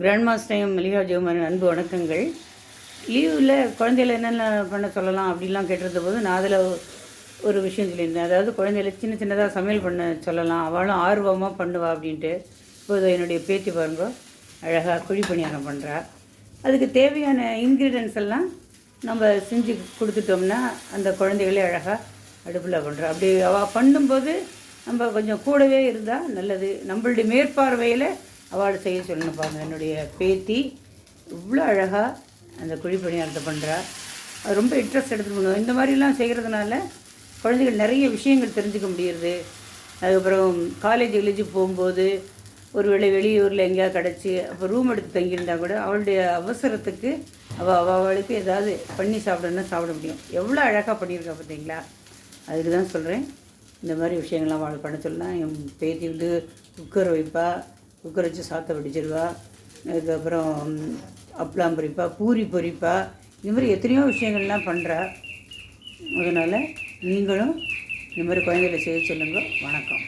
Grand மாஸ்டரையும் Mallika ஜெயமன் அன்பு வணக்கங்கள். லீவில் குழந்தையில என்னென்ன பண்ண சொல்லலாம் அப்படிலாம் கேட்டிருந்த போது நான் அதில் ஒரு விஷயம் சொல்லியிருந்தேன். அதாவது குழந்தையில சின்ன சின்னதாக சமையல் பண்ண சொல்லலாம். அவளும் ஆர்வமாக பண்ணுவா அப்படின்ட்டு. இப்போது என்னுடைய பேத்தி பாருங்க அழகாக குழி பணியாரம் பண்ணுறா அதுக்கு தேவையான இன்க்ரீடியன்ஸ் எல்லாம் நம்ம செஞ்சு கொடுத்துட்டோம்னா அந்த குழந்தைகளே அழகாக அடுப்பில் பண்ணுறா அப்படி அவள் பண்ணும்போது நம்ம கொஞ்சம் கூடவே இருந்தால் நல்லது. நம்மளுடைய மேற்பார்வையில் அவள் செய்ய சொல்லணும் பாருங்க என்னுடைய பேத்தி இவ்வளோ அழகாக அந்த குழி பணியாரத்தை பண்ணுறா அது ரொம்ப இன்ட்ரெஸ்ட் எடுத்து பண்ணுவோம் இந்த மாதிரிலாம் செய்கிறதுனால குழந்தைகள் நிறைய விஷயங்கள் தெரிஞ்சுக்க முடியுது. அதுக்கப்புறம் காலேஜ் கிலேஜ் போகும்போது ஒரு வேளை வெளியூரில் எங்கேயாவது கிடச்சி அப்போ ரூம் எடுத்து தங்கியிருந்தா கூட அவளுடைய அவசரத்துக்கு அவள் அவள் அவளுக்கு ஏதாவது பண்ணி சாப்பிடணும்னா சாப்பிட முடியும். எவ்வளோ அழகாக பண்ணியிருக்கா பார்த்தீங்களா? அதுக்கு தான் சொல்கிறேன் இந்த மாதிரி விஷயங்கள்லாம் அவள் பண்ண சொல்லலாம் என் பேத்தி வந்து குக்கர் வைப்பா. குக்கர் வச்சு சாத்தை வடிச்சிருவா. அதுக்கப்புறம் அப்பளம் பொரிப்பா பூரி பொரிப்பா. இந்த மாதிரி எத்தனையோ விஷயங்கள்லாம் பண்ணுறா அதனால் நீங்களும் இந்த மாதிரி குழந்தைகளை செய்ய சொல்லுங்கள் வணக்கம்.